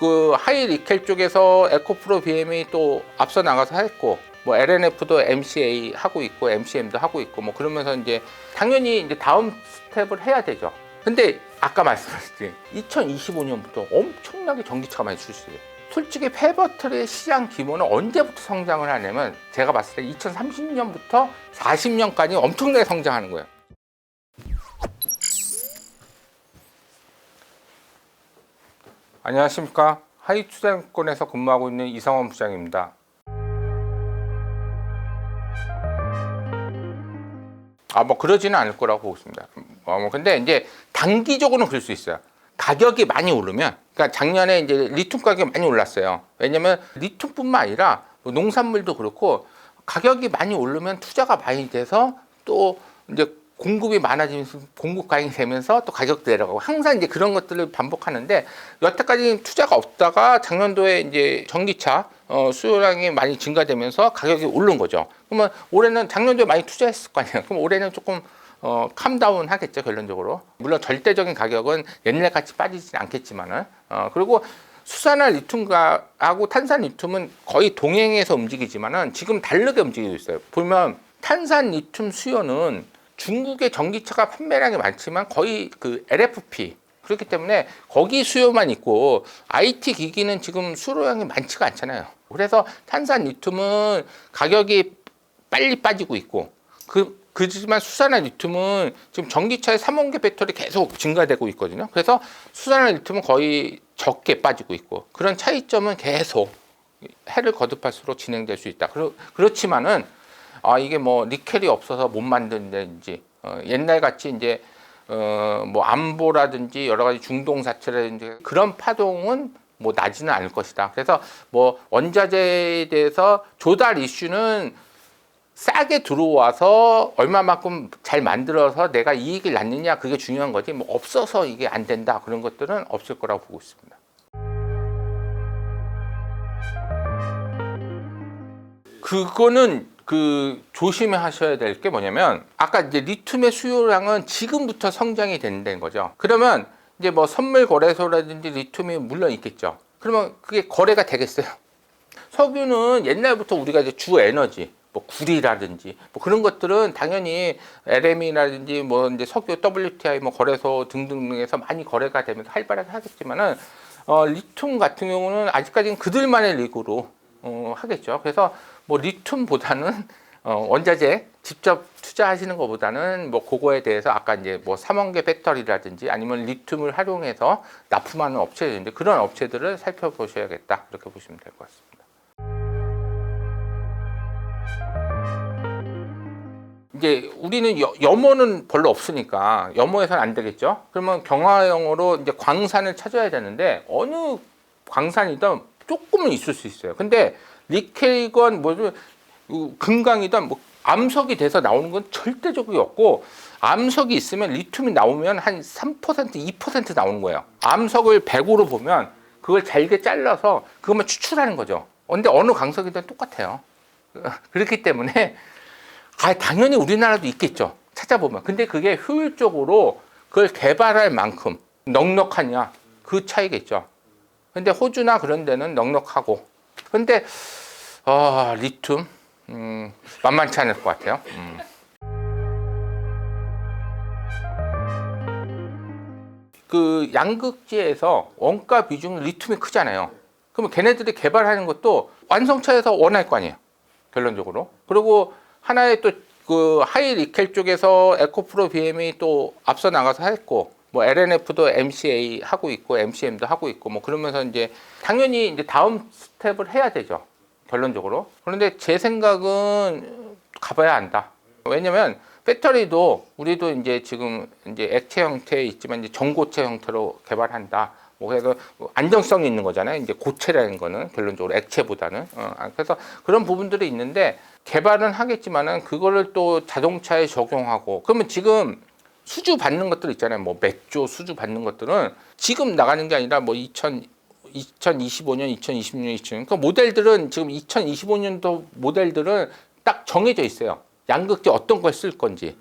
그 하이 리켈 쪽에서 에코프로 BM이 또 앞서 나가서 했고 뭐 LNF도 MCA 하고 있고 MCM도 하고 있고 뭐 그러면서 이제 당연히 이제 다음 스텝을 해야 되죠. 근데 아까 말씀하셨지 2025년부터 엄청나게 전기차가 많이 출시돼요. 솔직히 폐버터리 시장 규모는 언제부터 성장을 하냐면 제가 봤을 때 2030년부터 40년까지 엄청나게 성장하는 거예요. 안녕하십니까 하이투자증권에서 근무하고 있는 이성원 부장입니다. 아 뭐 그러지는 않을 거라고 보고 있습니다. 어, 뭐 근데 이제 단기적으로는 그럴 수 있어요. 가격이 많이 오르면, 그러니까 작년에 이제 리튬 가격이 많이 올랐어요. 왜냐면 리튬뿐만 아니라 뭐 농산물도 그렇고 가격이 많이 오르면 투자가 많이 돼서 또 이제 공급이 많아지면서 공급 가격이 되면서 또 가격도 내려가고 항상 이제 그런 것들을 반복하는데 여태까지 투자가 없다가 작년도에 이제 전기차 어, 수요량이 많이 증가되면서 가격이 오른 거죠. 그러면 올해는 작년도에 많이 투자했을 거 아니에요. 그럼 올해는 조금 어, 캄다운 하겠죠, 결론적으로. 물론 절대적인 가격은 옛날 같이 빠지진 않겠지만은, 어, 그리고 수산화 리튬하고 탄산 리튬은 거의 동행해서 움직이지만은 지금 다르게 움직이고 있어요. 보면 탄산 리튬 수요는 중국의 전기차가 판매량이 많지만 거의 그 LFP 그렇기 때문에 거기 수요만 있고 IT 기기는 지금 수요량이 많지가 않잖아요. 그래서 탄산 리튬은 가격이 빨리 빠지고 있고 그 그지만 수산화 리튬은 지금 전기차의 삼원계 배터리 계속 증가되고 있거든요. 그래서 수산화 리튬은 거의 적게 빠지고 있고 그런 차이점은 계속 해를 거듭할수록 진행될 수 있다. 그렇, 그렇지만은 아 이게 뭐 니켈이 없어서 못 만든다든지 어, 옛날 같이 이제 어, 뭐 안보라든지 여러 가지 중동 사태라든지 그런 파동은 뭐 나지는 않을 것이다. 그래서 뭐 원자재에 대해서 조달 이슈는 싸게 들어와서 얼마만큼 잘 만들어서 내가 이익을 낳느냐 그게 중요한 거지 뭐 없어서 이게 안 된다 그런 것들은 없을 거라고 보고 있습니다. 그거는 그 조심하셔야 될 게 뭐냐면 아까 이제 리튬의 수요량은 지금부터 성장이 된다는 거죠. 그러면 이제 뭐 선물 거래소라든지 리튬이 물론 있겠죠. 그러면 그게 거래가 되겠어요. 석유는 옛날부터 우리가 이제 주 에너지 뭐 구리라든지 뭐 그런 것들은 당연히 LM이라든지 뭐 이제 석유 WTI 뭐 거래소 등등에서 많이 거래가 되면서 활발하게 하겠지만은 어 리튬 같은 경우는 아직까지는 그들만의 리그로 어 하겠죠. 그래서 뭐 리튬보다는 어 원자재 직접 투자하시는 것보다는 뭐 그거에 대해서 아까 이제 뭐 삼원계 배터리라든지 아니면 리튬을 활용해서 납품하는 업체들인데 그런 업체들을 살펴보셔야겠다 이렇게 보시면 될 것 같습니다. 이제 우리는 여, 염호는 별로 없으니까 염호에서는 안 되겠죠. 그러면 경화형으로 이제 광산을 찾아야 되는데 어느 광산이든 조금은 있을 수 있어요. 근데 니켈이건 뭐 금강이든 뭐 암석이 돼서 나오는 건 절대적으로 없고 암석이 있으면 리튬이 나오면 한 3% 2% 나오는 거예요. 암석을 100으로 보면 그걸 잘게 잘라서 그것만 추출하는 거죠. 근데 어느 강석이든 똑같아요. 그렇기 때문에 아, 당연히 우리나라도 있겠죠. 찾아보면. 근데 그게 효율적으로 그걸 개발할 만큼 넉넉하냐 그 차이겠죠. 근데 호주나 그런 데는 넉넉하고. 근데 어, 리튬 음, 만만치 않을 것 같아요. 음. 그 양극재에서 원가 비중 리튬이 크잖아요. 그러면 걔네들이 개발하는 것도 완성차에서 원할 거 아니에요. 결론적으로. 그리고 하나의 또 그 하이 리켈 쪽에서 에코프로 BM이 또 앞서 나가서 했고 뭐 LNF도 MCA 하고 있고 MCM도 하고 있고 뭐 그러면서 이제 당연히 이제 다음 스텝을 해야 되죠. 결론적으로. 그런데 제 생각은 가봐야 한다. 왜냐면 배터리도 우리도 이제 지금 이제 액체 형태에 있지만 이제 전고체 형태로 개발한다. 뭐 그래서 안정성이 있는 거잖아요. 이제 고체라는 거는 결론적으로 액체보다는. 어, 아, 그래서 그런 부분들이 있는데 개발은 하겠지만은 그거를 또 자동차에 적용하고 그러면 지금 수주 받는 것들 있잖아요. 뭐 맥조 수주 받는 것들은 지금 나가는 게 아니라 뭐 2000, 2025년, 2026년, 2026년. 그 모델들은 지금 2025년도 모델들은 딱 정해져 있어요. 양극재 어떤 걸 쓸 건지.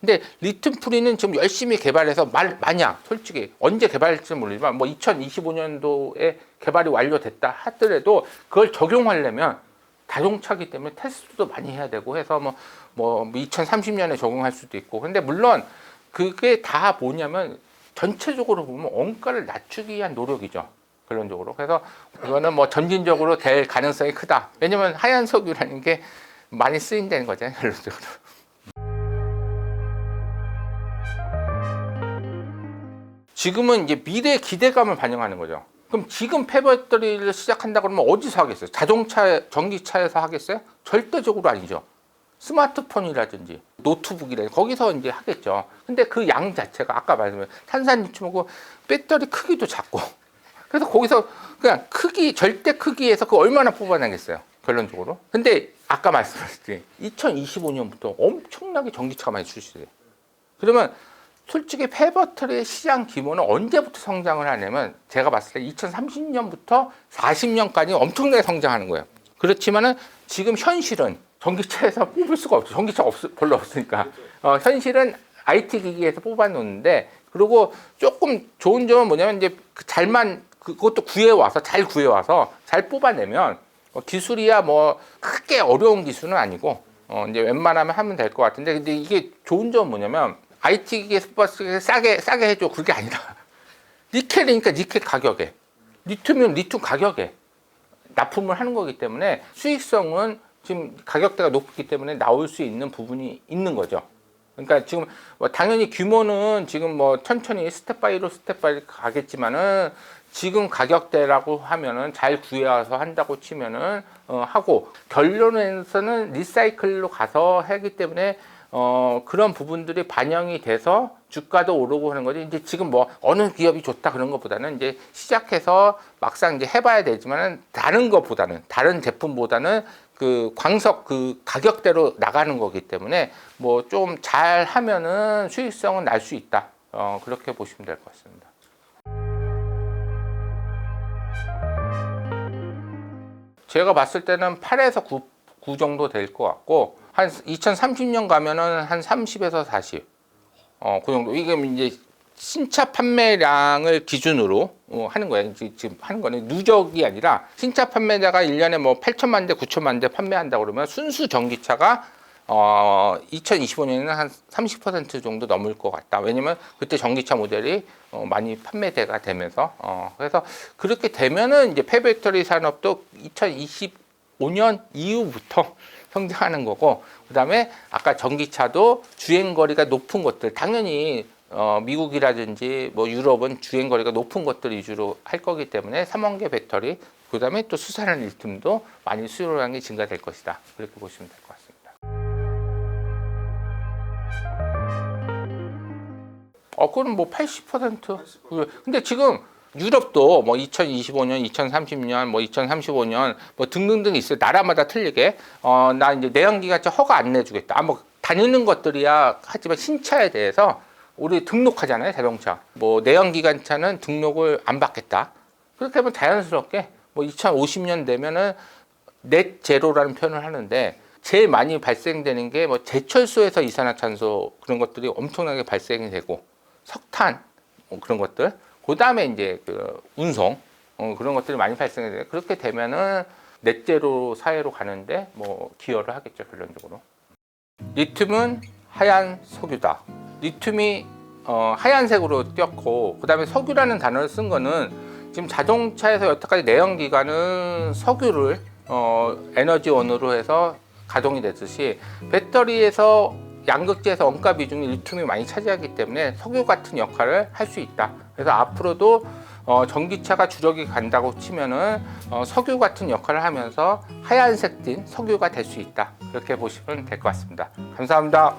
근데 리튬 프리는 지금 열심히 개발해서 말, 마냥 솔직히 언제 개발할지 모르지만 뭐 2025년도에 개발이 완료됐다 하더라도 그걸 적용하려면 자동차기 때문에 테스트도 많이 해야 되고 해서 뭐, 뭐 2030년에 적용할 수도 있고 근데 물론 그게 다 뭐냐면 전체적으로 보면 원가를 낮추기 위한 노력이죠. 결론적으로. 그래서 이거는 뭐 점진적으로 될 가능성이 크다. 왜냐면 하얀 석유라는 게 많이 쓰인다는 거잖아요. 결론적으로. 지금은 이제 미래의 기대감을 반영하는 거죠. 그럼 지금 폐배터리를 시작한다 그러면 어디서 하겠어요? 자동차, 전기차에서 하겠어요? 절대적으로 아니죠. 스마트폰이라든지 노트북이라든지 거기서 이제 하겠죠. 근데 그 양 자체가 아까 말씀드린 탄산리튬하고 배터리 크기도 작고 그래서 거기서 그냥 크기 절대 크기에서 그 얼마나 뽑아내겠어요. 결론적으로. 근데 아까 말씀드렸듯이 2025년부터 엄청나게 전기차가 많이 출시돼요. 그러면 솔직히 폐배터리의 시장 규모는 언제부터 성장을 하냐면 제가 봤을 때 2030년부터 40년까지 엄청나게 성장하는 거예요. 그렇지만은 지금 현실은 전기차에서 뽑을 수가 없죠. 전기차 없, 별로 없으니까. 어, 현실은 IT 기기에서 뽑아놓는데 그리고 조금 좋은 점은 뭐냐면 이제 그 잘만 그것도 구해와서 잘 구해와서 잘 뽑아내면 어, 기술이야 뭐 크게 어려운 기술은 아니고 어, 이제 웬만하면 하면 될 것 같은데 근데 이게 좋은 점은 뭐냐면 IT 기기에서 뽑았을 때 싸게 싸게 해줘 그게 아니라 니켈이니까 니켈 가격에 리튬이면 리튬 가격에 납품을 하는 거기 때문에 수익성은 지금 가격대가 높기 때문에 나올 수 있는 부분이 있는 거죠. 그러니까 지금 뭐 당연히 규모는 지금 뭐 천천히 스텝 바이로 스텝 바이 가겠지만은 지금 가격대라고 하면은 잘 구해와서 한다고 치면은 어 하고 결론에서는 리사이클로 가서 하기 때문에 어 그런 부분들이 반영이 돼서 주가도 오르고 하는 거지 이제 지금 뭐 어느 기업이 좋다 그런 것보다는 이제 시작해서 막상 이제 해봐야 되지만은 다른 것보다는 다른 제품보다는 그 광석 그 가격대로 나가는 거기 때문에 뭐 좀 잘 하면은 수익성은 날 수 있다. 어 그렇게 보시면 될 것 같습니다. 제가 봤을 때는 8에서 9, 9 정도 될 것 같고 한 2030년 가면은 한 30에서 40. 어, 그 정도. 이게 이제 신차 판매량을 기준으로 어, 하는 거예요. 지금 하는 거는 누적이 아니라 신차 판매자가 1년에 뭐 8천만 대, 9천만 대 판매한다 그러면 순수 전기차가 어, 2025년에는 한 30% 정도 넘을 것 같다. 왜냐면 그때 전기차 모델이 어, 많이 판매대가 되면서 어, 그래서 그렇게 되면은 이제 폐배터리 산업도 2025년 이후부터 성장하는 거고 그다음에 아까 전기차도 주행 거리가 높은 것들 당연히 어, 미국이라든지 뭐 유럽은 주행 거리가 높은 것들 위주로 할 거기 때문에 삼원계 배터리 그다음에 또 수산화 리튬도 많이 수요량이 증가될 것이다 그렇게 보시면 될 것 같습니다. 어, 그건 뭐 80%. 그- 근데 지금 유럽도 뭐 2025년, 2030년, 뭐 2035년 뭐 등등등 있어요. 나라마다 틀리게. 어, 나 이제 내연기관차 허가 안 내주겠다. 아, 뭐 다니는 것들이야 하지만 신차에 대해서 우리 등록하잖아요. 자동차. 뭐 내연기관차는 등록을 안 받겠다. 그렇게 하면 자연스럽게 뭐 2050년 되면은 넷 제로라는 표현을 하는데 제일 많이 발생되는 게 뭐 제철소에서 이산화탄소 그런 것들이 엄청나게 발생이 되고 석탄 뭐 그런 것들 그 다음에 이제 그 운송 어, 그런 것들이 많이 발생이 돼요. 그렇게 되면은 넷제로 사회로 가는데 뭐 기여를 하겠죠 결론적으로. 리튬은 하얀 석유다. 리튬이 어, 하얀색으로 띄었고 그 다음에 석유라는 단어를 쓴 거는 지금 자동차에서 여태까지 내연기관은 석유를 어, 에너지원으로 해서 가동이 됐듯이 배터리에서 양극재에서 원가 비중이 리튬이 많이 차지하기 때문에 석유 같은 역할을 할 수 있다. 그래서 앞으로도 어, 전기차가 주력이 간다고 치면은 어, 석유 같은 역할을 하면서 하얀색 띤 석유가 될 수 있다. 그렇게 보시면 될 것 같습니다. 감사합니다.